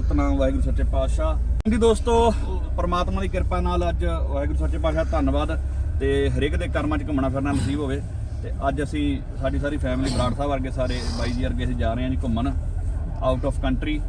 ਸਤਨਾਮ, ਵਾਹਿਗੁਰੂ ਸੱਚੇ ਪਾਤਸ਼ਾਹ। ਹਾਂਜੀ ਦੋਸਤੋ, ਪਰਮਾਤਮਾ ਦੀ ਕਿਰਪਾ ਨਾਲ ਅੱਜ ਵਾਹਿਗੁਰੂ ਸੱਚੇ ਪਾਤਸ਼ਾਹ ਧੰਨਵਾਦ ਤੇ ਹਰੇਕ ਦੇ ਕਰਮਾਂ 'ਚ ਘੁੰਮਣਾ ਫਿਰਨਾ ਨਸੀਬ ਹੋਵੇ ਤੇ ਅੱਜ ਅਸੀਂ ਸਾਡੀ ਸਾਰੀ ਫੈਮਿਲੀ ਬਰਾੜ ਸਾਹਿਬ ਵਰਗੇ ਸਾਰੇ ਬਾਈ ਜੀ ਵਰਗੇ ਅਸੀਂ ਜਾ ਰਹੇ ਹਾਂ ਜੀ ਘੁੰਮਣ ਆਊਟ ਆਫ ਕੰਟਰੀ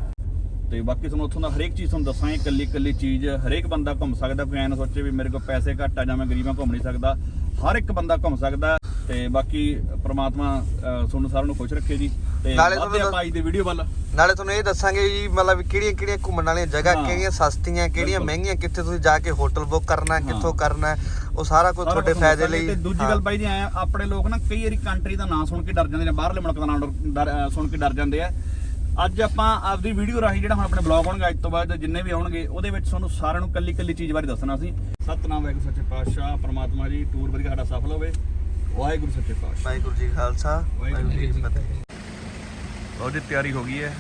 ਤੇ ਬਾਕੀ ਤੁਹਾਨੂੰ ਉੱਥੋਂ ਦਾ ਹਰੇਕ ਚੀਜ਼ ਤੁਹਾਨੂੰ ਦੱਸਾਂਗੇ, ਇਕੱਲੀ ਇਕੱਲੀ ਚੀਜ਼, ਹਰੇਕ ਬੰਦਾ ਘੁੰਮ ਸਕਦਾ, ਕੋਈ ਐਂ ਨਾ ਸੋਚੇ ਵੀ ਮੇਰੇ ਕੋਲ ਪੈਸੇ ਘੱਟ ਆ ਜਾਂ ਮੈਂ ਗਰੀਬਾਂ ਘੁੰਮ ਨਹੀਂ ਸਕਦਾ, ਹਰ ਇੱਕ ਬੰਦਾ ਘੁੰਮ ਸਕਦਾ। ਤੇ ਬਾਕੀ ਪ੍ਰਮਾਤਮਾ ਤੁਹਾਨੂੰ ਸਾਰਿਆਂ ਨੂੰ ਖੁਸ਼ ਰੱਖੇ ਜੀ। ਤੇ ਨਾਲੇ ਤੁਹਾਨੂੰ ਆਪਾਂ ਅੱਜ ਦੇ ਵੀਡੀਓ ਵੱਲ। ਨਾਲੇ ਤੁਹਾਨੂੰ ਇਹ ਦੱਸਾਂਗੇ ਜੀ ਮਤਲਬ ਕਿਹੜੀਆਂ ਕਿਹੜੀਆਂ ਘੁੰਮਣ ਵਾਲੀਆਂ ਜਗ੍ਹਾ ਹਾਂ। ਕਿਹੜੀਆਂ ਸਸਤੀਆਂ ਕਿਹੜੀਆਂ ਬਿਲਕੁਲ। ਮਹਿੰਗੀਆਂ ਕਿੱਥੇ ਤੁਸੀਂ ਜਾ ਕੇ ਹੋਟਲ ਬੁੱਕ ਕਰਨਾ ਹੈ, ਕਿੱਥੋਂ ਕਰਨਾ ਉਹ ਸਾਰਾ ਕੁਝ ਸਾਰਾ ਤੁਹਾਡੇ ਕੁਛ ਫਾਇਦੇ ਲਈ। ਤੇ ਦੂਜੀ ਹਾਂ। ਗੱਲ ਬਾਈ ਜੀ ਐ ਆ, ਆਪਣੇ ਲੋਕ ਨਾ ਕਈ ਵਾਰੀ ਕੰਟਰੀ ਦਾ ਨਾਮ ਸੁਣ ਕੇ ਡਰ ਜਾਂਦੇ ਨੇ ਬਾਹਰਲੇ ਮੁਲਕ ਦਾ ਨਾਮ ਡਰ- ਡਰ- ਅ, ਸੁਣ ਕੇ ਡਰ ਜਾਂਦੇ ਆ। ਅੱਜ ਆਪਾਂ ਆਪਦੀ ਵੀਡੀਓ ਰਾਹੀਂ ਜਿਹੜਾ ਹੁਣ ਆਪਣੇ ਬਲੌਗ ਆਉਣਗੇ ਅੱਜ ਤੋਂ ਬਾਅਦ ਜਿੰਨੇ ਵੀ ਆਉਣਗੇ ਉਹਦੇ ਵਿੱਚ ਤੁਹਾਨੂੰ ਸਾਰਿਆਂ ਨੂੰ ਕੱਲੀ ਕੱਲੀ ਚੀਜ਼ ਬਾਰੇ ਦੱਸਣਾ ਸੀ। ਸਤਨਾਮ ਵਾਹਿਗੁਰੂ ਸੱਚੇ ਪਾਤਸ਼ਾਹ ਪ੍ਰਮਾਤਮਾ ਜੀ ਟੂਰ ਵਧੀਆ ਸਾਡਾ ਸਫਲ ਹੋਵੇ। ਵਾਹਿਗੁਰੂ ਸੱਚੇ ਪਾਤਸ਼ਾਹ। ਵਾਹਿਗੁਰੂ ਜੀ ਕਾ ਖਾਲਸਾ ਵਾਹਿਗੁਰੂ ਜੀ ਕੀ ਫਤਿਹ। ਉਹਦੀ ਤਿਆਰੀ ਹੋ ਗਈ ਹੈ।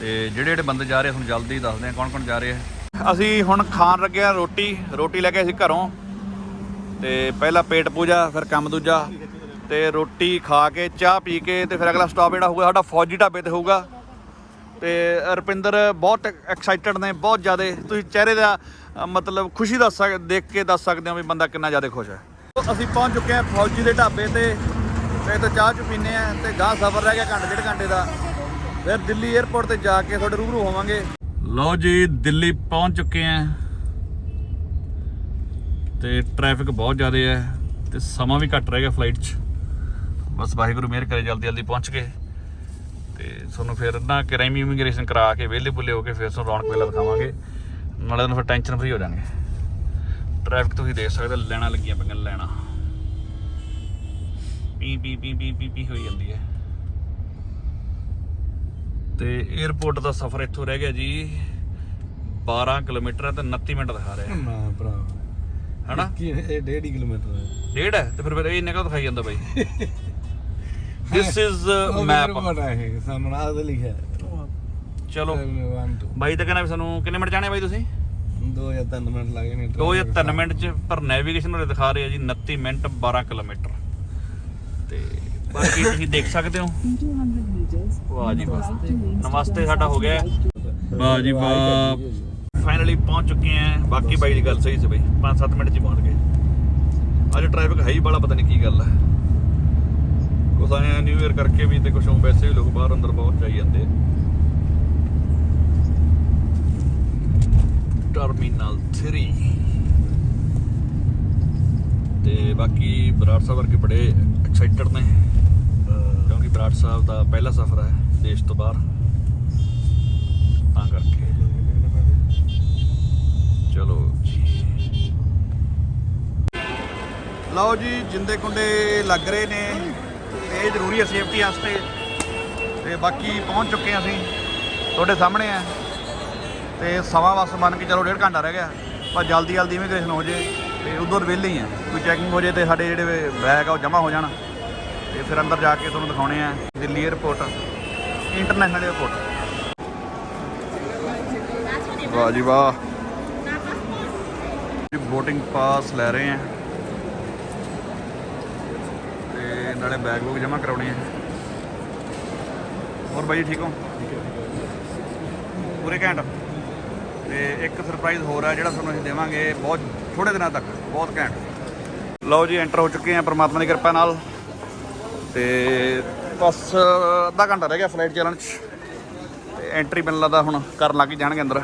ਤੇ ਜਿਹੜੇ ਜਿਹੜੇ ਬੰਦੇ ਜਾ ਰਹੇ ਤੁਹਾਨੂੰ ਜਲਦੀ ਦੱਸਦੇ ਆ ਕੌਣ ਕੌਣ ਜਾ ਰਹੇ ਆ। ਅਸੀਂ ਹੁਣ ਖਾਣ ਲੱਗੇ ਆ ਰੋਟੀ ਰੋਟੀ ਲੈ ਕੇ ਅਸੀਂ ਘਰੋਂ। ਤੇ ਪਹਿਲਾਂ ਪੇਟ ਪੂਜਾ ਫਿਰ ਕੰਮ ਦੂਜਾ। ਤੇ ਰੋਟੀ ਖਾ ਕੇ ਚਾਹ ਪੀ ਕੇ ਤੇ ਫਿਰ ਅਗਲਾ ਸਟਾਪ ਜਿਹੜਾ ਹੋਊਗਾ ਸਾਡਾ ਫੌਜੀ ਢਾਬੇ ਤੇ ਹੋਊਗਾ। ਤੇ ਰੁਪਿੰਦਰ ਬਹੁਤ ਐਕਸਾਈਟਡ ਨੇ ਬਹੁਤ ਜ਼ਿਆਦਾ। ਤੁਸੀਂ ਚਿਹਰੇ ਦਾ ਮਤਲਬ ਖੁਸ਼ੀ ਦੱਸ ਸਕ ਦੇਖ ਕੇ ਦੱਸ ਸਕਦੇ ਹੋ ਵੀ ਬੰਦਾ ਕਿੰਨਾ ਜ਼ਿਆਦਾ ਖੁਸ਼ ਹੈ। ਅਸੀਂ ਪਹੁੰਚ ਚੁੱਕੇ ਹਾਂ ਫੌਜੀ ਦੇ ਢਾਬੇ ਤੇ। ਤੇ ਇੱਥੇ ਚਾਹ ਚੁ ਪੀਨੇ ਆ ਤੇ ਗਾਹ ਸਫ਼ਰ ਰਹਿ ਗਿਆ ਘੰਟੇ ਡੇਢ ਘੰਟੇ ਦਾ। ਫਿਰ ਦਿੱਲੀ 에ਅਰਪੋਰਟ ਤੇ ਜਾ ਕੇ ਤੁਹਾਡੇ ਰੂਬਰੂ ਹੋਵਾਂਗੇ। ਲਓ ਜੀ ਦਿੱਲੀ ਪਹੁੰਚ ਚੁੱਕੇ ਆ। ਤੇ ਟ੍ਰੈਫਿਕ ਬਹੁਤ ਜ਼ਿਆਦਾ ਹੈ ਤੇ ਸਮਾਂ ਵੀ ਘੱਟ ਰਹਿ ਗਿਆ ਫਲਾਈਟ 'ਚ। ਬਸ ਵਾਹਿਗੁਰੂ ਮਿਹਰ ਕਰੇ ਜਲਦੀ ਜਲਦੀ ਪਹੁੰਚ ਗਏ। ਤੇ ਤੁਹਾਨੂੰ ਫਿਰ ਨਾ ਕ੍ਰਾਈਮ ਇਮੀਗ੍ਰੇਸ਼ਨ ਕਰਾ ਕੇ ਵਿਹਲੇ ਬੁੱਲੇ ਹੋ ਕੇ ਫਿਰ ਤੁਹਾਨੂੰ ਰੌਣਕ ਮੇਲਾ ਦਿਖਾਵਾਂਗੇ। ਨਾਲੇ ਤੁਹਾਨੂੰ ਫਿਰ ਟੈਨਸ਼ਨ ਫਰੀ ਹੋ ਜਾਣਗੇ। ਟ੍ਰੈਫਿਕ ਤੁਸੀਂ ਦੇਖ ਸਕਦੇ ਹੋ, ਲੈਣਾ ਲੱਗੀਆਂ ਪਈਆਂ ਲੈਣਾ। ਪੀ ਪੀ ਪੀ ਪੀ ਪੀ ਪੀ ਹੋਈ ਜਾਂਦੀ ਹੈ। ਤੇ 에어ਪੋਰਟ ਦਾ ਸਫ਼ਰ ਇੱਥੋਂ ਰਹਿ ਗਿਆ ਜੀ। 12 ਕਿਲੋਮੀਟਰ ਤੇ 29 ਮਿੰਟ ਦਿਖਾ ਰਿਹਾ। ਨਾ ਭਰਾ ਹਨਾ? ਕੀ ਇਹ 1.5 ਕਿਲੋਮੀਟਰ ਹੈ। ਡੇਢ ਹੈ? ਤੇ ਫਿਰ ਫਿਰ ਇਹ ਇੰਨੇ ਕਾ ਦਿਖਾਈ ਜਾਂਦਾ ਬਾਈ? ਦਿਸ ਇਜ਼ ਮੈਪ ਹੈ ਸਾਨੂੰ ਲਿਖਿਆ ਚਲੋ। 1 2 ਬਾਈ ਤਾਂ ਕਹਿੰਦਾ ਵੀ ਸਾਨੂੰ ਕਿੰਨੇ ਮਿੰਟ ਜਾਣੇ ਬਾਈ ਤੁਸੀਂ? 2 ਜਾਂ 3 ਮਿੰਟ ਲੱਗੇ ਨੇ 2 ਜਾਂ 3 ਮਿੰਟ ਚ ਪਰ ਨੈਵੀਗੇਸ਼ਨ ਵਾਲੇ ਦਿਖਾ ਰਹੇ ਆ ਜੀ 29 ਮਿੰਟ 12 ਕਿਲੋਮੀਟਰ। ਤੇ ਬਾਕੀ ਤੁਸੀਂ ਦੇਖ ਸਕਦੇ ਹੋ। ਵਾਹ ਜੀ ਵਾਹ। ਨਮਸਤੇ, ਸਾਡਾ ਹੋ ਗਿਆ। ਵਾਹ ਜੀ ਵਾਹ। ਫਾਈਨਲੀ ਪਹੁੰਚ ਚੁੱਕੇ ਆਂ ਬਾਕੀ ਬਾਈ ਦੀ ਗੱਲ ਸਹੀ ਸੀ ਬਈ। 5-7 ਮਿੰਟ ਚ ਪਹੁੰਚ ਗਏ। ਅੱਜ ਟ੍ਰੈਫਿਕ ਹੈ ਹੀ ਬੜਾ ਪਤਾ ਨਹੀਂ ਕੀ ਗੱਲ ਹੈ। ਕੁਛ ਆਇਆ ਨਿਊ ਇਅਰ ਕਰਕੇ ਵੀ ਤੇ ਕੁਛ ਵੈਸੇ ਵੀ ਲੋਕ ਬਾਹਰ ਅੰਦਰ ਬਹੁਤ ਚਾਈ ਜਾਂਦੇ। ਟਰਮੀਨਲ 3 ਤੇ ਬਾਕੀ ਬਰਾੜ ਸਾਹਿਬ ਵਰਗੇ ਬੜੇ ਐਕਸਾਈਟਡ ਨੇ। ਕਿਉਂਕਿ ਬਰਾੜ ਸਾਹਿਬ ਦਾ ਪਹਿਲਾ ਸਫ਼ਰ ਹੈ ਦੇਸ਼ ਤੋਂ ਬਾਹਰ। ਤਾਂ ਕਰਕੇ। ਚਲੋ ਜੀ। ਲਓ ਜੀ ਜਿੰਦੇ ਕੁੰਡੇ ਲੱਗ ਰਹੇ ਨੇ। ਇਹ ਜ਼ਰੂਰੀ ਹੈ ਸੇਫਟੀ ਵਾਸਤੇ। ਤੇ ਬਾਕੀ ਪਹੁੰਚ ਚੁੱਕੇ ਹਾਂ ਅਸੀਂ। ਤੁਹਾਡੇ ਸਾਹਮਣੇ ਆ। ਤੇ ਸਵਾ ਬਸ ਮੰਨ ਕੇ ਚਲੋ ਡੇਢ ਘੰਟਾ ਰਹਿ ਗਿਆ। ਪਰ ਜਲਦੀ ਜਲਦੀ ਇਮੀਗ੍ਰੇਸ਼ਨ ਹੋ ਜੇ। ਤੇ ਉਧਰ ਵਿਹਲੇ ਹੀ ਆ। ਕੋਈ ਚੈਕਿੰਗ ਹੋ ਜੇ ਤੇ ਸਾਡੇ ਜਿਹੜੇ ਬੈਗ ਆ ਉਹ ਜਮ੍ਹਾਂ ਹੋ ਜਾਣ। ਤੇ ਫਿਰ ਅੰਦਰ ਜਾ ਕੇ ਤੁਹਾਨੂੰ ਦਿਖਾਉਣੇ ਆ ਦਿੱਲੀ 에ਅਰਪੋਰਟ ਇੰਟਰਨੈਸ਼ਨਲ 에ਅਰਪੋਰਟ ਵਾਹ ਜੀ ਵਾਹ। ਜੀ ਬੋਟਿੰਗ ਪਾਸ ਲੈ ਰਹੇ ਆ। ਤੇ ਨਾਲੇ ਬੈਗ ਬੂਗ ਜਮ੍ਹਾਂ ਕਰਾਉਣੇ ਆ। ਹੋਰ ਬਾਈ ਜੀ ਠੀਕ ਹੋ? ਪੂਰੇ ਘੈਂਟ। ਤੇ ਇੱਕ ਸਰਪ੍ਰਾਈਜ਼ ਹੋਰ ਹੈ ਜਿਹੜਾ ਤੁਹਾਨੂੰ ਅਸੀਂ ਦੇਵਾਂਗੇ। ਬਹੁਤ ਥੋੜੇ ਦਿਨਾਂ ਤੱਕ, ਬਹੁਤ ਘੈਂਟ। ਲਓ ਜੀ ਐਂਟਰ ਹੋ ਚੁੱਕੇ ਆ ਪ੍ਰਮਾਤਮਾ ਦੀ ਕਿਰਪਾ ਨਾਲ। ਤੇ ਬਸ, ਅੱਧਾ ਘੰਟਾ ਰਹਿ ਗਿਆ ਫਲਾਈਟ ਚੱਲਣ 'ਚ। ਤੇ ਐਂਟਰੀ ਮੈਨੂੰ ਲੱਗਦਾ ਹੁਣ ਕਰਨ ਲੱਗ ਹੀ ਜਾਣਗੇ ਅੰਦਰ।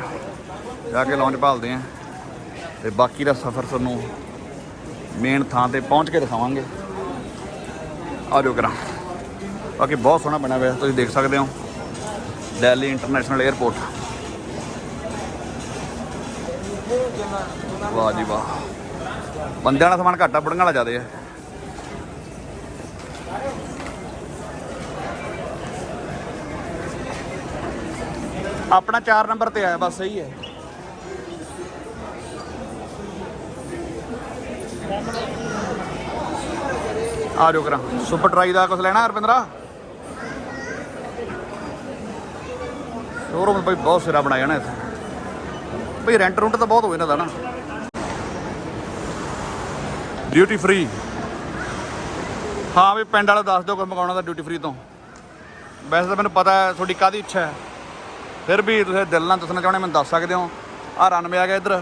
ਜਾ ਕੇ ਲੌਂਜ ਭਾਲਦੇ ਆ। ਤੇ ਬਾਕੀ ਦਾ ਸਫ਼ਰ ਤੁਹਾਨੂੰ ਮੇਨ ਥਾਂ ਤੇ ਪਹੁੰਚ ਕੇ ਦਿਖਾਵਾਂਗੇ। ਆ ਜਾਓ ਕਰਾਂ ਬਾਕੀ ਬਹੁਤ ਸੋਹਣਾ ਬਣਿਆ ਹੋਇਆ, ਤੁਸੀਂ ਦੇਖ ਸਕਦੇ ਹੋ। ਦਿੱਲੀ ਇੰਟਰਨੈਸ਼ਨਲ 에ਅਰਪੋਰਟ ਵਾਹ ਜੀ ਵਾਹ। ਬੰਦਿਆਂ ਦਾ ਸਮਾਨ ਘੱਟ ਆ, ਬੁੜੀਆਂ ਵਾਲਾ ਜ਼ਿਆਦੇ ਆ। ਆਪਣਾ 4 ਨੰਬਰ ਤੇ ਆਇਆ, ਬਸ ਸਹੀ ਹੈ। ਆ ਜਾਓ ਕਰਾਂ। ਸੁਪਰ ਟਰਾਈ ਦਾ ਕੁਝ ਲੈਣਾ, ਹਰਪਿੰਦਰਾ? ਸ਼ੋਰੂਮ ਬਈ ਬਹੁਤ ਸਿਰਾ ਬਣਾਇਆ ਨਾ ਇੱਥੇ। ਬਈ ਰੈਂਟ ਰੁੰਟ ਤਾਂ ਬਹੁਤ ਹੋ ਇਹਨਾਂ ਦਾ ਨਾ। ਡਿਊਟੀ ਫ੍ਰੀ ਹਾਂ ਵੀ ਪਿੰਡ ਵਾਲਾ ਦੱਸ ਦਿਓ ਕੋਈ ਮੰਗਾਉਣਾ ਤਾਂ ਡਿਊਟੀ ਫ੍ਰੀ ਤੋਂ। ਵੈਸੇ ਤਾਂ ਮੈਨੂੰ ਪਤਾ ਹੈ, ਤੁਹਾਡੀ ਕਾਦੀ ਇੱਛਾ ਹੈ। ਫਿਰ ਵੀ ਤੁਸੀਂ ਦਿਲ ਨਾਲ ਦੱਸਣਾ ਚਾਹੁੰਦੇ ਮੈਨੂੰ ਦੱਸ ਸਕਦੇ ਹੋ। ਆ ਰਨਵੇ ਆ ਗਿਆ ਇੱਧਰ।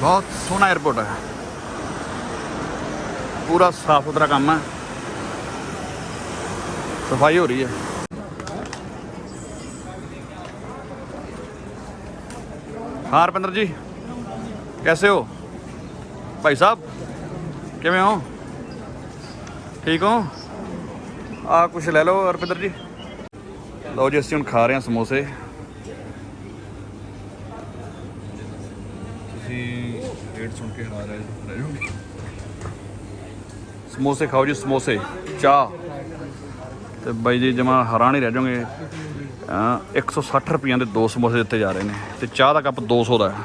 ਬਹੁਤ ਸੋਹਣਾ 에어ਪੋਰਟ ਹੈ। ਪੂਰਾ ਸਾਫ਼ ਸੁਥਰਾ ਕੰਮ ਹੈ। ਸਫ਼ਾਈ ਹੋ ਰਹੀ ਹੈ। ਹਾਂ, ਰਪਿੰਦਰ ਜੀ। ਕੈਸੇ ਹੋ? ਭਾਈ ਸਾਹਿਬ, ਕਿਵੇਂ ਹੋ? ਠੀਕ ਹੋ? ਆ ਕੁਛ ਲੈ ਲਓ ਰਪਿੰਦਰ ਜੀ। ਲਓ ਜੀ, ਅਸੀਂ ਹੁਣ ਖਾ ਰਹੇ ਹਾਂ ਸਮੋਸੇ। ਤੁਸੀਂ ਰੇਟ ਸੁਣ ਕੇ ਹਾਰ ਰਹੇ ਹੋ ਸਮੋਸੇ ਖਾਓ ਜੀ, ਸਮੋਸੇ, ਚਾਹ। ਤੇ ਬਾਈ ਜੀ, ਜਮਾ ਹਰਾ ਨਹੀਂ ਰਹਿ ਜਾਓਗੇ। 160 ਰੁਪਈਆਂ ਦੇ ਦੋ ਸਮੋਸੇ ਦਿੱਤੇ ਜਾ ਰਹੇ ਨੇ ਤੇ ਚਾਹ ਦਾ ਕੱਪ 200 ਦਾ ਹੈ।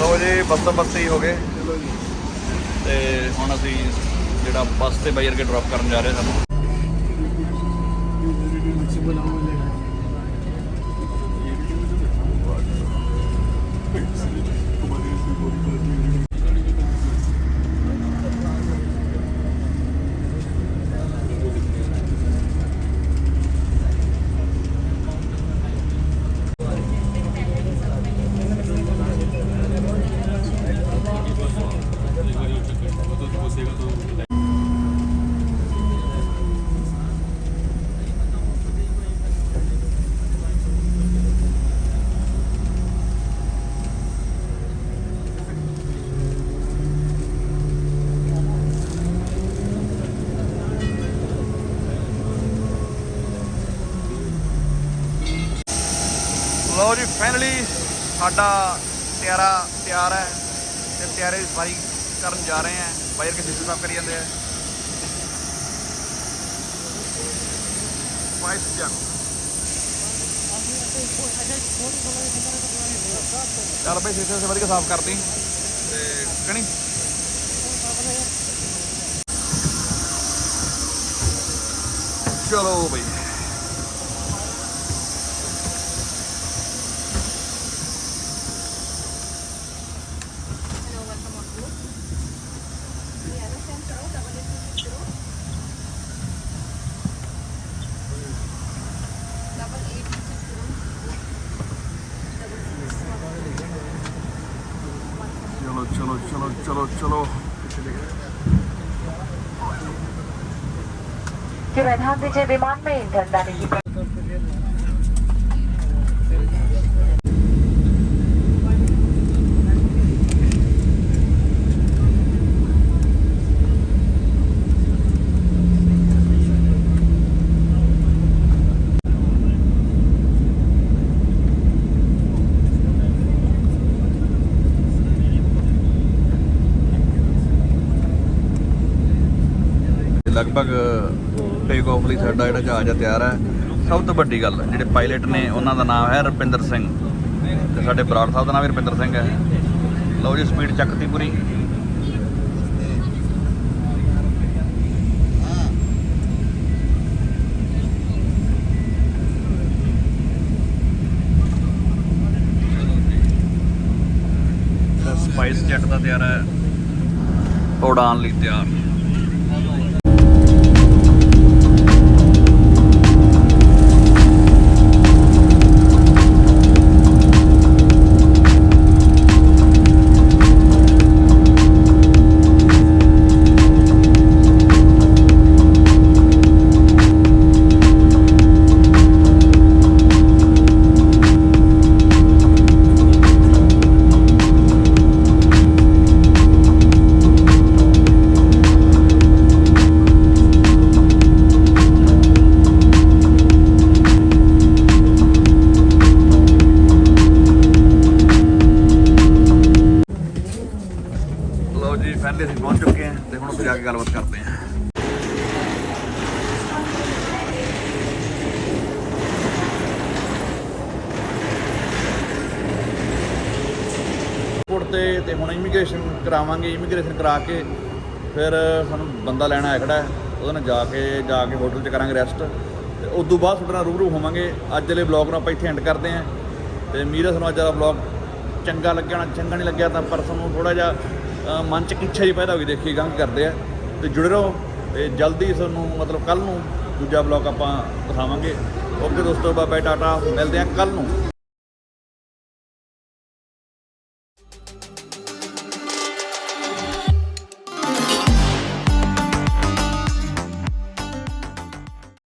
ਲੋ ਜੀ, ਬੱਸ ਹੀ ਹੋ ਗਏ। ਤੇ ਹੁਣ ਅਸੀਂ ਜਿਹੜਾ ਬੱਸ ਤੇ ਬਾਈ ਅਰਗੇ ਡ੍ਰੌਪ ਕਰਨ ਜਾ ਰਹੇ ਸਾਨੂੰ। ਲਓ ਜੀ ਫਾਈਨਲੀ ਸਾਡਾ ਤਿਆਰਾ ਤਿਆਰ ਹੈ ਤੇ ਤਿਆਰੇ ਦੀ ਸਵਾਰੀ ਕਰਨ ਜਾ ਰਹੇ ਹਾਂ। ਬਾਈ ਅਰਗੇ ਸਿੱਧੂ ਸਾਫ਼ ਕਰੀ ਜਾਂਦੇ ਆ। ਵਾਈਸ ਜਨ ਚੱਲ ਬਈ ਸਿੱਧੇ ਸੇ ਵਧੀਆ ਸਾਫ਼ ਕਰਦੀ ਤੇ ਕਣੀ ਚਲੋ ਬਈ ਚਲੋ ਚਲੋ ਚਲੋ ਚਲੋ ਚਲੋ कृपया ध्यान दीजिए विमान में ईंधन डालने की ਲਗਭਗ ਟੇਕ ਆਫ ਲਈ ਸਾਡਾ ਜਿਹੜਾ ਜਹਾਜ਼ ਆ ਤਿਆਰ ਹੈ। ਸਭ ਤੋਂ ਵੱਡੀ ਗੱਲ, ਜਿਹੜੇ ਪਾਇਲਟ ਨੇ, ਉਹਨਾਂ ਦਾ ਨਾਮ ਹੈ ਰੁਪਿੰਦਰ ਸਿੰਘ। ਤੇ ਸਾਡੇ ਬਰਾੜ ਸਾਹਿਬ ਦਾ ਨਾਮ ਵੀ ਰੁਪਿੰਦਰ ਸਿੰਘ ਹੈ। ਲਓ ਜੀ ਸਪੀਡ ਚੱਕਤੀ ਪੂਰੀ। ਸਪਾਈਸ ਜੈਟ ਦਾ ਤਿਆਰ ਹੈ। ਉਡਾਨ ਲਈ ਤਿਆਰ। ਏਅਰਪੋਰਟ ਤੇ ਤੇ ਹੁਣ ਇਮੀਗ੍ਰੇਸ਼ਨ ਕਰਾਵਾਂਗੇ ਇਮੀਗ੍ਰੇਸ਼ਨ ਕਰਾ ਕੇ ਫਿਰ ਸਾਨੂੰ ਬੰਦਾ ਲੈਣਾ ਆਇਆ ਖੜਾ ਉਹਦੇ ਨਾਲ ਜਾ ਕੇ ਜਾ ਕੇ ਹੋਟਲ 'ਚ ਕਰਾਂਗੇ ਰੈਸਟ ਤੇ ਉਸ ਤੋਂ ਬਾਅਦ ਤੁਹਾਡੇ ਨਾਲ ਰੂਬਰੂ ਹੋਵਾਂਗੇ। ਅੱਜ ਵਾਲੇ ਵਲੌਗ ਨੂੰ ਆਪਾਂ ਇੱਥੇ ਐਂਡ ਕਰਦੇ ਹਾਂ ਤੇ ਮੀਰਾ ਤੁਹਾਨੂੰ ਅੱਜ ਵਾਲਾ ਵਲੌਗ ਚੰਗਾ ਲੱਗਿਆ ਨਾ ਚੰਗਾ ਨਹੀਂ ਲੱਗਿਆ ਤਾਂ ਪਰ ਤੁਹਾਨੂੰ ਥੋੜਾ ਜਿਹਾ ਮਨ ਚ ਇੱਕ ਇੱਛਾ ਹੀ ਪੈਦਾ ਹੋ ਗਈ ਦੇਖੀਏ ਗਾਂ ਕਰਦੇ ਆ। ਤੇ ਜੁੜੇ ਰਹੋ ਤੇ ਜਲਦੀ ਤੁਹਾਨੂੰ ਮਤਲਬ ਕੱਲ ਨੂੰ ਦੂਜਾ ਬਲੌਗ ਆਪਾਂ ਦਿਖਾਵਾਂਗੇ। ਓਕੇ ਦੋਸਤੋ ਬਾਏ ਬਾਏ ਟਾਟਾ, ਮਿਲਦੇ ਆ ਕੱਲ ਨੂੰ।